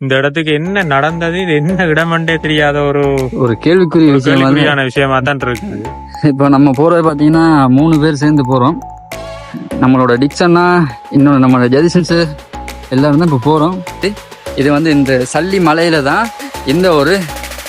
இந்த இடத்துக்கு என்ன நடந்தது இது என்ன இடமண்டே தெரியாத ஒரு ஒரு கேள்விக்குரிய விஷயம் விஷயமா தான் இருக்கு. இப்போ நம்ம போறது பார்த்தீங்கன்னா மூணு பேர் சேர்ந்து போகிறோம் நம்மளோட டிக்ஷன்னா இன்னொன்று நம்மளோட ஜெதிசன்ஸு எல்லாரும் தான் இப்போ போகிறோம் இது வந்து இந்த சல்லி மலையில தான் இந்த ஒரு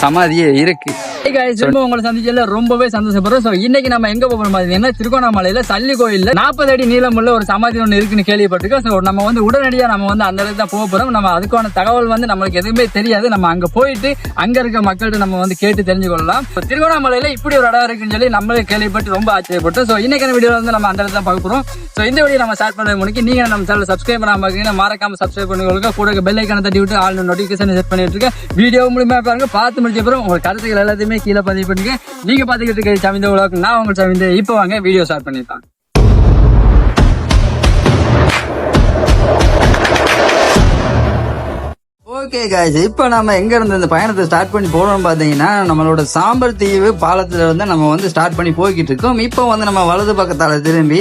சமாதியே இருக்கு. திரும்ப உங்களை சந்திச்சதுல ரொம்பவே சந்தோஷப்படுறோம். ஸோ இன்னைக்கு நம்ம எங்க போகிறோம் பார்த்தீங்கன்னா திருகோணாமலையில சல்லி கோயில்ல நாற்பது அடி நீளமுள்ள ஒரு சமாதி ஒன்று இருக்குன்னு கேள்விப்பட்டிருக்கோம். ஸோ நம்ம வந்து உடனடியாக நம்ம வந்து அந்த இடத்துக்கு தான் போக போறோம். நம்ம அதுக்கான தகவல் வந்து நம்மளுக்கு எதுவுமே தெரியாது. நம்ம அங்க போயிட்டு அங்க இருக்க மக்கள்கிட்ட நம்ம வந்து கேட்டு தெரிஞ்சு கொள்ளலாம் இப்போ திருகோணாமலையில இப்படி ஒரு இடம் இருக்குன்னு சொல்லி நம்மளே கேள்விப்பட்டு ரொம்ப ஆச்சரியப்பட்டோம். ஸோ இன்னைக்கான வீடியோ வந்து நம்ம அந்த இடத்துல தான் பார்க்க போறோம். ஸோ இந்த வீடியோ நம்ம ஸ்டார்ட் பண்ண முடிக்கு நீங்க நம்ம சேனல் சப்ஸ்கிரைப் பண்ணாம இருக்கீங்கன்னா மறக்காம சப்ஸ்கிரைப் பண்ணிக்கொள்ளுங்க. கூட பெல் ஐக்கான தட்டி விட்டு ஆல் நோட்டிஃபிகேஷன் செட் பண்ணிட்டு இருக்கேன். வீடியோ மூலியமா பாருங்க. பார்த்து முடிச்ச அப்புறம் உங்க கருத்துக்கள் எல்லாத்தையுமே கீழே பதிவு பண்ணுங்க. நீங்க பாத்துக்கிட்டு இருக்க சமிந்த உலகம் நான் உங்க சமிந்த இப்போ வாங்க வீடியோ ஸ்டார்ட் பண்ணிருக்காங்க ஓகே காய்ஸ் இப்போ நம்ம எங்க இருந்து இந்த பயணத்தை ஸ்டார்ட் பண்ணி போறோம் பாத்தீங்கன்னா நம்மளோட சாம்பர் தீவு பாலத்துல இருந்து நம்ம வந்து ஸ்டார்ட் பண்ணி போய்கிட்டு இருக்கோம். இப்போ வந்து நம்ம வலது பக்கத்தால திரும்பி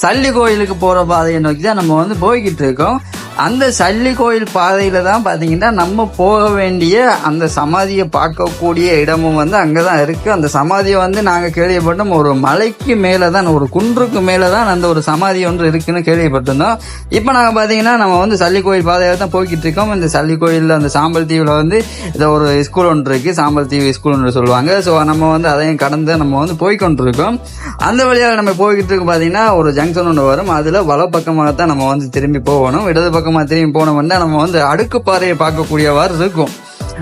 சல்லி கோயிலுக்கு போற பாதையை நோக்கி தான் நம்ம வந்து போய்கிட்டு இருக்கோம். அந்த சல்லி கோயில் பாதையில் தான் பார்த்தீங்கன்னா நம்ம போக வேண்டிய அந்த சமாதியை பார்க்கக்கூடிய இடமும் வந்து அங்கே தான் இருக்குது அந்த சமாதியை வந்து நாங்கள் கேள்விப்பட்டோம். ஒரு மலைக்கு மேலே தான் ஒரு குன்றுக்கு மேலே தான் அந்த ஒரு சமாதி ஒன்று இருக்குன்னு கேள்விப்பட்டிருந்தோம். இப்போ நாங்கள் பார்த்தீங்கன்னா நம்ம வந்து சல்லி கோயில் பாதையில தான் போய்கிட்டு இருக்கோம். இந்த சல்லி கோயிலில் அந்த சாம்பல் தீவில் வந்து இதை ஒரு ஸ்கூல் ஒன்று இருக்குது சாம்பல் தீவு ஸ்கூல் ஒன்று சொல்லுவாங்க. ஸோ நம்ம வந்து அதையும் கடந்து நம்ம வந்து போய்கொண்டிருக்கோம் அந்த வழியாக நம்ம போய்கிட்டு இருக்கோம் பார்த்தீங்கன்னா ஒரு ஜங்ஷன் ஒன்று வரும். அதில் வலப்பக்கமாக தான் நம்ம வந்து திரும்பி போகணும். இடது பக்கம் பக்கமாக திரும்பி போனோம்னா நம்ம வந்து அடுக்கு பாதையை பார்க்கக்கூடியவாறு இருக்கும்.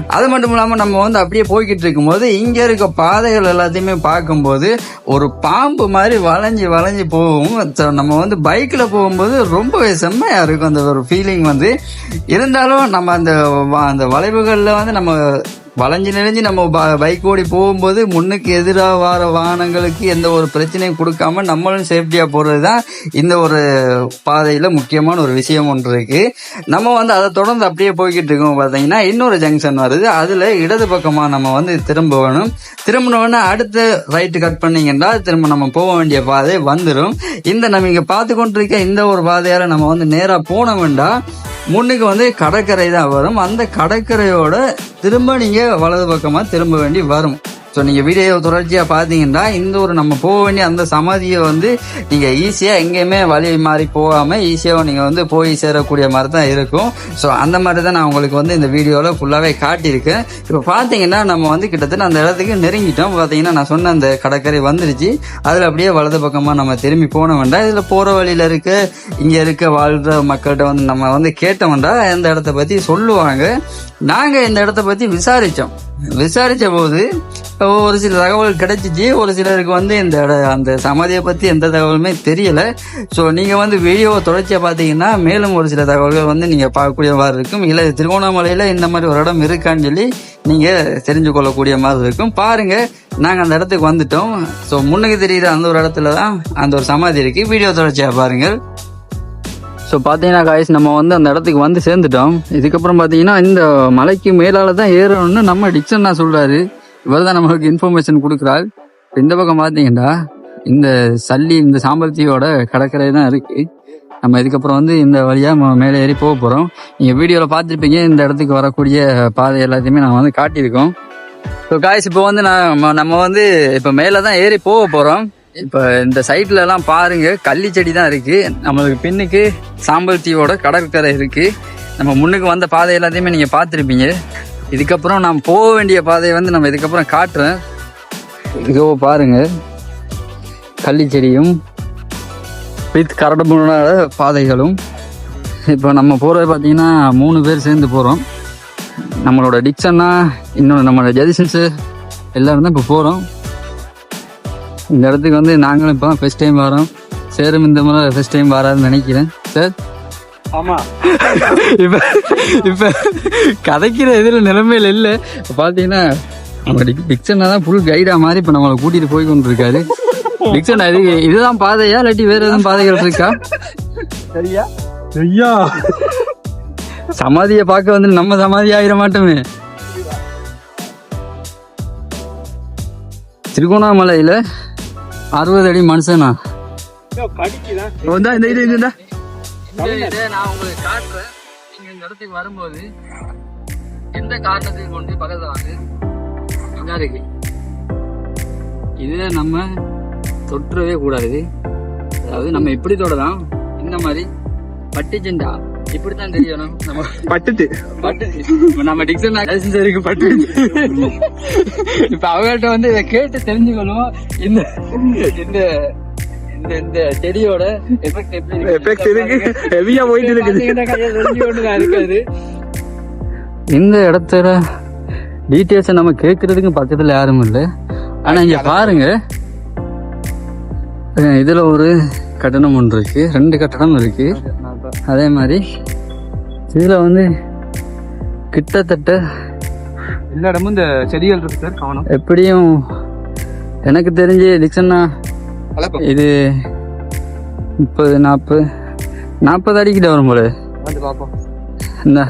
அது மட்டும் இல்லாமல் நம்ம வந்து அப்படியே போய்கிட்டு இருக்கும்போது இங்கே இருக்க பாதைகள் எல்லாத்தையுமே பார்க்கும்போது ஒரு பாம்பு மாதிரி வளைஞ்சு வளைஞ்சு போகும். நம்ம வந்து பைக்கில் போகும்போது ரொம்பவே செம்மையாக இருக்கும் அந்த ஒரு ஃபீலிங் வந்து. இருந்தாலும் நம்ம அந்த வ- அந்த வளைவுகளில் வந்து நம்ம வளைஞ்சு நெளிஞ்சு நம்ம பைக் ஓடி போகும்போது முன்னுக்கு எதிராக வர வாகனங்களுக்கு எந்த ஒரு பிரச்சனையும் கொடுக்காம நம்மளும் சேஃப்டியாக போகிறது தான் இந்த ஒரு பாதையில் முக்கியமான ஒரு விஷயம் ஒன்று இருக்குது நம்ம வந்து அதை தொடர்ந்து அப்படியே போய்கிட்டு இருக்கோம் பார்த்தீங்கன்னா இன்னொரு ஜங்ஷன் வருது. அதில் இடது பக்கமாக நம்ம வந்து திரும்ப வேணும் திரும்பினோடனே அடுத்து ரைட்டு கட் பண்ணீங்கன்னா திரும்ப நம்ம போக வேண்டிய பாதை வந்துடும் இந்த நம்ம இங்கே பார்த்து கொண்டிருக்க இந்த ஒரு பாதையால் நம்ம வந்து நேராக போனோம்டா முன்னுக்கு வந்து கடற்கரை தான் வரும். அந்த கடற்கரையோட திரும்ப நீங்கள் வலது பக்கமா திரும்ப வேண்டி வரும். ஸோ நீங்க வீடியோ தொடர்ச்சியா பாத்தீங்கன்னா இந்த ஒரு நம்ம போக வேண்டிய அந்த சமாதியை வந்து நீங்க ஈஸியா எங்கேயுமே வழி மாறி போகாம ஈஸியாக நீங்க வந்து போய் சேரக்கூடிய மாதிரி தான் இருக்கும். ஸோ அந்த மாதிரி தான் நான் உங்களுக்கு வந்து இந்த வீடியோவில் ஃபுல்லாகவே காட்டியிருக்கேன். இப்போ பார்த்தீங்கன்னா நம்ம வந்து கிட்டத்தட்ட அந்த இடத்துக்கு நெருங்கிட்டோம். பார்த்தீங்கன்னா நான் சொன்ன அந்த கடற்கரை வந்துருச்சு. அதில் அப்படியே வலது பக்கமாக நம்ம திரும்பி போன வேண்டாம். இதில் போகிற வழியில் இருக்க இங்கே இருக்க வாழ்ற மக்கள்கிட்ட வந்து நம்ம வந்து கேட்ட வேண்டாம் இந்த இடத்த பற்றி சொல்லுவாங்க. நாங்க இந்த இடத்த பத்தி விசாரிச்சோம். விசாரிச்ச போது ஒரு சில தகவல் கிடைச்சிச்சு. ஒரு சிலருக்கு வந்து இந்த அந்த சமாதியை பத்தி எந்த தகவலுமே தெரியல. ஸோ நீங்க வந்து வீடியோவை தொடர்ச்சியாக பார்த்தீங்கன்னா மேலும் ஒரு சில தகவல்கள் வந்து நீங்க மாதிரி இருக்கும். இல்லை திருவண்ணாமலையில இந்த மாதிரி ஒரு இடம் இருக்கான்னு சொல்லி நீங்க தெரிஞ்சு கொள்ளக்கூடிய மாதிரி இருக்கும். பாருங்க நாங்க அந்த இடத்துக்கு வந்துட்டோம். ஸோ முன்னுக்கு தெரியுற அந்த ஒரு இடத்துல தான் அந்த ஒரு சமாதி இருக்கு. வீடியோ தொடர்ச்சியா பாருங்கள். ஸோ பார்த்தீங்கன்னா காய்ஸ் நம்ம வந்து அந்த இடத்துக்கு வந்து சேர்ந்துட்டோம். இதுக்கப்புறம் பார்த்தீங்கன்னா இந்த மலைக்கு மேலால தான் ஏறணும்னு நம்ம டிக்ஷன் நான் இவர் தான் நம்மளுக்கு இன்ஃபர்மேஷன் கொடுக்குறாரு. இந்த பக்கம் பார்த்தீங்கன்னா இந்த சல்லி இந்த சாம்பர்த்தியோட கடற்கரை தான் இருக்கு. நம்ம இதுக்கப்புறம் வந்து இந்த வழியாக நம்ம மேலே ஏறி போக போகிறோம் நீங்கள் வீடியோவில் பார்த்துருப்பீங்க இந்த இடத்துக்கு வரக்கூடிய பாதை எல்லாத்தையுமே நான் வந்து காட்டியிருக்கோம். ஸோ காய்ஸ் இப்போ வந்து நான் நம்ம வந்து இப்போ மேலே தான் ஏறி போக போகிறோம் இப்போ இந்த சைட்ல எல்லாம் பாருங்க கள்ளி செடி தான் இருக்கு. நம்மளுக்கு பின்னுக்கு சாம்பல் தீவோட கடற்கரை இருக்கு. நம்ம முன்னுக்கு வந்த பாதை எல்லாத்தையுமே நீங்க பார்த்துருப்பீங்க. இதுக்கப்புறம் நாம் போக வேண்டிய பாதையை வந்து நம்ம இதுக்கப்புறம் காட்டுறேன். இதோ பாருங்க. கள்ளி செடியும் வித் கரடுமுரடான பாதைகளும். இப்போ நம்ம போகிறது பார்த்தீங்கன்னா மூணு பேர் சேர்ந்து போகிறோம் நம்மளோட டிக்ஷன்னா இன்னொன்று நம்மளோட ஜெதிசன்ஸு எல்லோரும் தான் இப்போ போகிறோம் இந்த இடத்துக்கு வந்து நாங்களும் இப்போ தான் ஃபர்ஸ்ட் டைம் வரோம். சேரும் இந்த முறை ஃபர்ஸ்ட் டைம் வராதுன்னு நினைக்கிறேன். சார் ஆமா. இப்போ இப்போ கதைக்கிற இதில் நிலைமையில இல்லை. இப்போ பார்த்தீங்கன்னா நம்ம டிக் டிக்ஷனா தான் ஃபுல் கைடாக மாதிரி இப்போ நம்மளை கூட்டிகிட்டு போய் கொண்டு இருக்காரு இது இதுதான் பாதையா? இல்லாட்டி வேற எதுவும் பாதைகள் இருக்கா? சரியா? ஐயா. சமாதியை பார்க்க வந்து நம்ம சமாதி ஆகிட மாட்டோமே. திருகோணாமலையில அறுபது அடி மனுஷனா? இந்தா, இந்த இது இந்த நான் உங்களுக்கு காட்டுறேன். நீங்க இந்த இடத்துக்கு வரும்போது எந்த காரணத்தையும் கொண்டு பக்கத்துல இருக்கு? இதுல நம்ம தொற்றவே கூடாது. அதாவது நம்ம எப்படி தொடலாம்? இந்த மாதிரி பட்டுச்சுண்டா இப்படித்தான் தெரியணும் நம்ம பட்டுட்டு பட்டு இப்ப நம்ம டிக்ஷன் இருக்கு பட்டு இப்ப அவங்கள்ட்ட வந்து இதை கேட்டு தெரிஞ்சுக்கணும். இந்த இந்த இந்த இந்த செடியோட எஃபெக்ட் எப்படி எஃபெக்ட் இருக்கு ஹெவியா போயிட்டு இருக்காது. இந்த இடத்துல டீட்டெயில்ஸை நம்ம கேட்கறதுக்கு பக்கத்துல யாரும் இல்லை. ஆனா இங்க பாருங்க. இதுல ஒரு கட்டணம் ஒன்று இருக்கு. ரெண்டு கட்டணம் இருக்கு. அதே மாதிரி இதுல வந்து கிட்டத்தட்ட எல்லா இடமும் இந்த செடிகள் இருக்கு சார் கவனம் எப்படியும் எனக்கு தெரிஞ்சு டிக்சன்னா இது முப்பது நாற்பது நாற்பது அடிக்கிட்ட வரும் போல. வந்து இந்த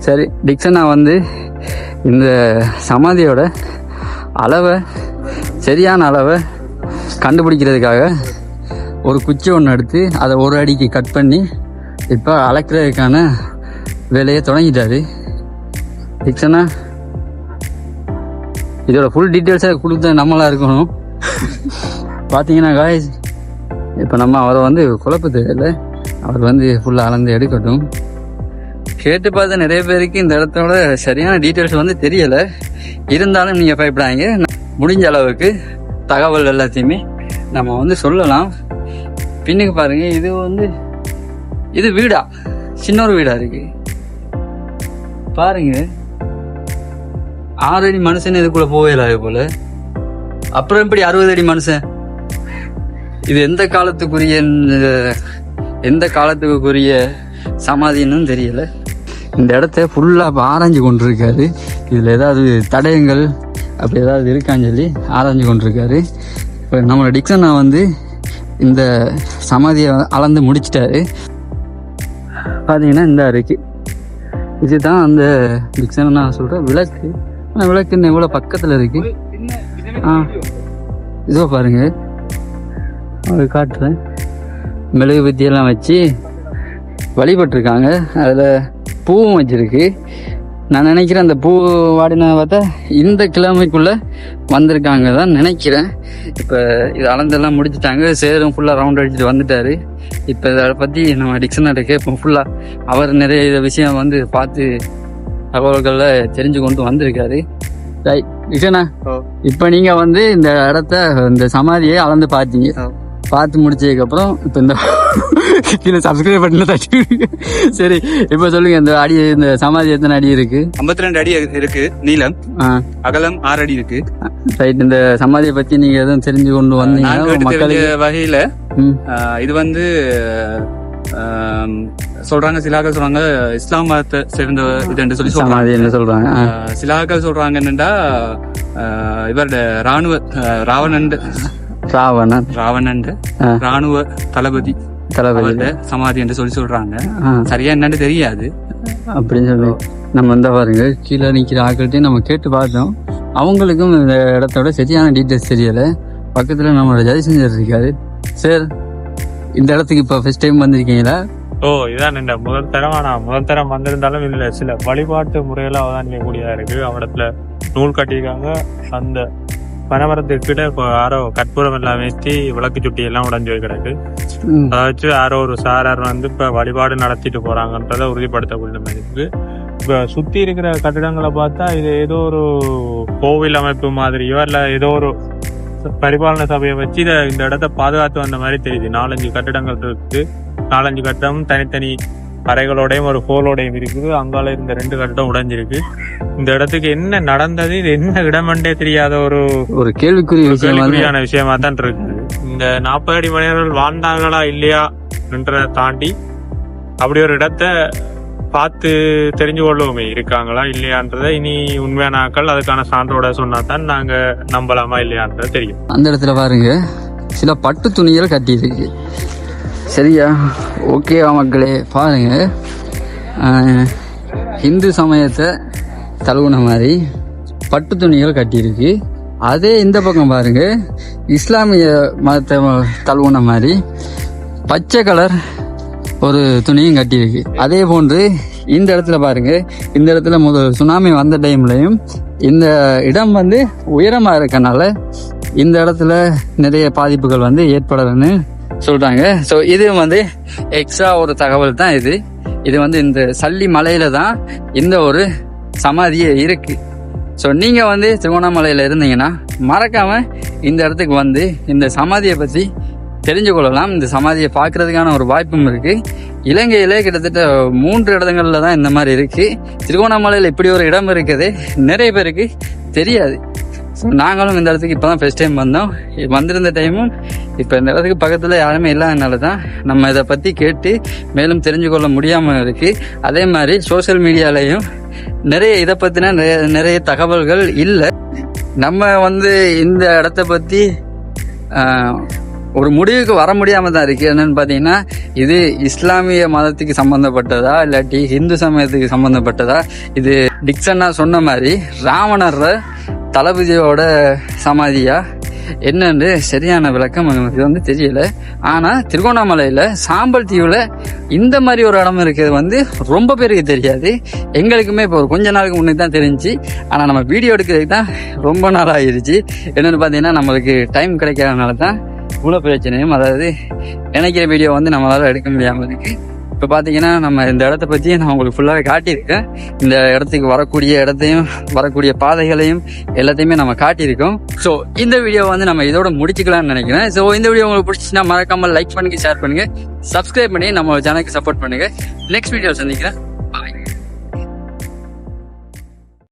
சரி டிக்சனா வந்து இந்த சமாதியோட அளவை சரியான அளவை கண்டுபிடிக்கிறதுக்காக ஒரு குச்சி ஒன்று எடுத்து அதை ஒரு அடிக்கு கட் பண்ணி இப்போ அளக்கிறதுக்கான வேலையை தொடங்கிட்டாரு. டிக்சனா இதோட ஃபுல் டீட்டெயில்ஸை கொடுத்த நம்மளாக இருக்கணும். பார்த்தீங்கன்னா காய்ஸ் இப்போ நம்ம அவரை வந்து குழப்ப தேவையில்லை. அவர் வந்து ஃபுல்லாக அளந்து எடுக்கட்டும். கேட்டு பார்த்த நிறைய பேருக்கு இந்த இடத்தோட சரியான டீட்டெயில்ஸ் வந்து தெரியலை. இருந்தாலும் நீங்கள் பயப்படாங்க முடிஞ்ச அளவுக்கு தகவல் எல்லாத்தையுமே நம்ம வந்து சொல்லலாம். பின்னுக்கு பாருங்கள் இது வந்து இது வீடா? சின்ன ஒரு வீடா இருக்கு. பாருங்க. ஆறு அடி மனுஷன் இதுக்குள்ள போவே இல்லாத போல. அப்புறம் எப்படி அறுபது அடி மனுஷன்? இது எந்த காலத்துக்குரிய எந்த காலத்துக்குரிய சமாதின்னு தெரியல. இந்த இடத்த ஃபுல்லாக ஆராய்ஞ்சு கொண்டிருக்காரு. இதில் ஏதாவது தடயங்கள் அப்படி ஏதாவது இருக்கான்னு சொல்லி ஆராய்ஞ்சு கொண்டிருக்காரு. இப்போ நம்மளோட டிக்சனா வந்து இந்த சமாதியை அளந்து முடிச்சிட்டாரு. பார்த்தீங்கன்னா இந்த இருக்கு இதுதான் அந்த டிக்சன் நான் சொல்கிறேன் விளக்கு. ஆனால் விளக்கு இன்னும் எவ்வளோ பக்கத்தில் இருக்கு? ஆ. இதோ பாருங்க. உங்களுக்கு காட்டுறேன். மெழுகு பத்தியெல்லாம் வச்சு வழிபட்டிருக்காங்க. அதில் பூவும் வச்சிருக்கு. நான் நினைக்கிறேன் அந்த பூ வாடின பார்த்தா இந்த கிழமைக்குள்ளே வந்திருக்காங்க தான் நினைக்கிறேன். இப்போ இது அளந்தெல்லாம் முடிச்சிட்டாங்க. சேரும் ஃபுல்லாக ரவுண்ட் அடிச்சுட்டு வந்துட்டாரு. இப்போ இதை பற்றி நம்ம டிக்ஷனரி கேட்போம் ஃபுல்லாக அவர் நிறைய இத விஷயம் வந்து பார்த்து தகவல்களை தெரிஞ்சு கொண்டு வந்திருக்காரு. ரைட் டிக்ஷனா இப்போ நீங்கள் வந்து இந்த இடத்த இந்த சமாதியை அளந்து பார்த்தீங்க. பார்த்து முடிச்சதுக்கு அப்புறம் இப்போ இந்த கீழே சப்ஸ்கிரைப் பண்ணல தட்டி. சரி இப்போ சொல்லுங்க இந்த அடி இந்த சமாதி எத்தனை அடி இருக்கு? ஐம்பத்தி ரெண்டு அடி இருக்கு நீளம். அகலம் ஆறு அடி இருக்கு. ரைட் இந்த சமாதியை பத்தி நீங்க எதுவும் தெரிஞ்சு கொண்டு வந்தீங்கன்னா மக்களுக்கு? வகையில இது வந்து சொல்றாங்க சிலாக்கள் சொல்றாங்க இஸ்லாம் மதத்தை சேர்ந்த இதுன்னு சொல்லி சொல்றாங்க. என்ன சொல்றாங்க சிலாக்கள் சொல்றாங்க என்னண்டா இவரோட ராணுவ ராவணன். ராவணன். ராவணன். ராணுவ தளபதி. அவர்ட சமாதி என்று சொல்லி சொல்றாங்க. சரியா என்னன்னு தெரியாது. அப்படின்னு சொல்லி நம்ம இந்த பாருங்க கீழே நிக்கிற ஆட்கள்கிட்டயும் நம்ம கேட்டு பார்த்தோம். அவங்களுக்கும் இந்த இடத்தோட சரியான டீட்டெயில்ஸ் தெரியல. பக்கத்துல நம்மளோட ஜெயசஞ்சர் இருக்காரு. சார் இந்த இடத்துக்கு இப்ப ஃபர்ஸ்ட் டைம் வந்திருக்கீங்களா? ஓ இதான் இந்த முதல் தரம் ஆனா முதல் தரம் வந்திருந்தாலும் இல்ல சில வழிபாட்டு முறையில அவதானிக்கக்கூடியதா இருக்கு. அவடத்துல நூல் கட்டியிருக்காங்க. அந்த பனமரத்துக்கு கிட்ட இப்போ யாரோ கற்பூரம் எல்லாம் வேஸ்டி விளக்கு சுட்டி எல்லாம் உடஞ்சு போய் கிடக்கு. அதை வச்சு யாரோ ஒரு சாரார் வந்து இப்ப வழிபாடு நடத்திட்டு போறாங்கன்றதை உறுதிப்படுத்தக்கூடிய மாதிரி இருக்கு இப்ப சுத்தி இருக்கிற கட்டிடங்களை பார்த்தா இது ஏதோ ஒரு கோவில் அமைப்பு மாதிரியோ இல்ல ஏதோ ஒரு பரிபாலன சபையை வச்சு இத இந்த இடத்த பாதுகாத்து வந்த மாதிரி தெரியுது. நாலஞ்சு கட்டிடங்கள் இருக்கு. நாலஞ்சு கட்டிடம் தனித்தனி அறைகளோடையும் ஒரு ஹோலோடையும் இருக்குது. அங்கால இருந்த ரெண்டு கட்டிடம் உடைஞ்சிருக்கு. இந்த இடத்துக்கு என்ன நடந்தது இது என்ன இடமென்றே தெரியாத ஒரு ஒரு கேள்விக்குரிய விஷயம் வந்து கேள்விக்குறியான விஷயமா தான் இருக்கு இந்த நாற்பது அடி மனிதர்கள் வாழ்ந்தாங்களா இல்லையா என்றதை தாண்டி அப்படி ஒரு இடத்த பார்த்து தெரிஞ்சு கொள்ளுவோமே இருக்காங்களா இல்லையான்றதை இனி உண்மையான ஆக்கள் அதுக்கான சான்றோட சொன்னா தான் நாங்க நம்பலாமா இல்லையான்றது தெரியும். அந்த இடத்துல பாருங்க சில பட்டு துணிகள் கட்டியிருக்கு. சரியா? ஓகேவா மக்களே பாருங்க. ஹிந்து இந்து சமயத்தை தழுவுன மாதிரி பட்டு துணிகள் கட்டியிருக்கு. அதே இந்த பக்கம் பாருங்க இஸ்லாமிய மதத்தை தழுவுன மாதிரி பச்சை கலர் ஒரு துணியும் கட்டியிருக்கு. அதே போன்று இந்த இடத்துல பாருங்க இந்த இடத்துல முதல் சுனாமி வந்த டைம்லையும் இந்த இடம் வந்து உயரமாக இருக்கனால இந்த இடத்துல நிறைய பாதிப்புகள் வந்து ஏற்படலன்னு சொல்றாங்க. ஸோ இது வந்து எக்ஸ்ட்ரா ஒரு தகவல் தான் இது. இது வந்து இந்த சல்லி மலையில தான் இந்த ஒரு சமாதியே இருக்கு. ஸோ நீங்க வந்து திருவண்ணாமலையில இருந்தீங்கன்னா மறக்காம இந்த இடத்துக்கு வந்து இந்த சமாதியை பத்தி தெரிஞ்சு கொள்ளலாம். இந்த சமாதியை பார்க்கறதுக்கான ஒரு வாய்ப்பும் இருக்கு. இலங்கையிலே கிட்டத்தட்ட மூன்று இடங்கள்ல தான் இந்த மாதிரி இருக்கு. திருவண்ணாமலையில் இப்படி ஒரு இடம் இருக்குது. நிறைய பேருக்கு தெரியாது. ஸோ நாங்களும் இந்த இடத்துக்கு இப்போ தான் ஃபஸ்ட் டைம் வந்தோம். வந்திருந்த டைமும் இப்போ இந்த இடத்துக்கு பக்கத்தில் யாருமே இல்லாதனால தான் நம்ம இதை பற்றி கேட்டு மேலும் தெரிஞ்சு கொள்ள முடியாமல் இருக்குது அதே மாதிரி சோஷியல் மீடியாலையும் நிறைய இதை பற்றின நிறைய நிறைய தகவல்கள் இல்லை. நம்ம வந்து இந்த இடத்த பற்றி ஒரு முடிவுக்கு வர முடியாமல் தான் இருக்குது என்னென்னு பார்த்தீங்கன்னா இது இஸ்லாமிய மதத்துக்கு சம்மந்தப்பட்டதா இல்லாட்டி ஹிந்து சமயத்துக்கு சம்மந்தப்பட்டதா இது டிக்சன்னா சொன்ன மாதிரி ராவணரை தளபதியோட சமாதியா? என்னன்னு சரியான விளக்கம் எனக்கு வந்து தெரியல. ஆனா திருகோணாமலையில சாம்பல் தீவுல இந்த மாதிரி ஒரு இடம் இருக்கிறது வந்து ரொம்ப பேருக்கு தெரியாது. எங்களுக்குமே இப்போ ஒரு கொஞ்ச நாளுக்கு முன்னே தான் தெரிஞ்சு ஆனா நம்ம வீடியோ எடுக்கிறதுக்கு தான் ரொம்ப நாள் ஆயிருச்சு. என்னன்னு பாத்தீங்கன்னா நம்மளுக்கு டைம் கிடைக்காதனால தான் இவ்வளோ பிரச்சனையும் அதாவது நினைக்கிற வீடியோ வந்து நம்மளால எடுக்க முடியாமல் இருக்கு. இப்போ பார்த்தீங்கன்னா நம்ம இந்த இடத்த பற்றி நான் உங்களுக்கு ஃபுல்லாகவே காட்டியிருக்கேன். இந்த இடத்துக்கு வரக்கூடிய இடத்தையும் வரக்கூடிய பாதைகளையும் எல்லாத்தையுமே நம்ம காட்டியிருக்கோம். ஸோ இந்த வீடியோ வந்து நம்ம இதோட முடிச்சுக்கலாம்னு நினைக்கிறேன். ஸோ இந்த வீடியோ உங்களுக்கு பிடிச்சிச்சுன்னா மறக்காமல் லைக் பண்ணுங்க ஷேர் பண்ணுங்க. சப்ஸ்கிரைப் பண்ணி நம்ம சேனலுக்கு சப்போர்ட் பண்ணுங்க. நெக்ஸ்ட் வீடியோ சந்திக்கிறேன்.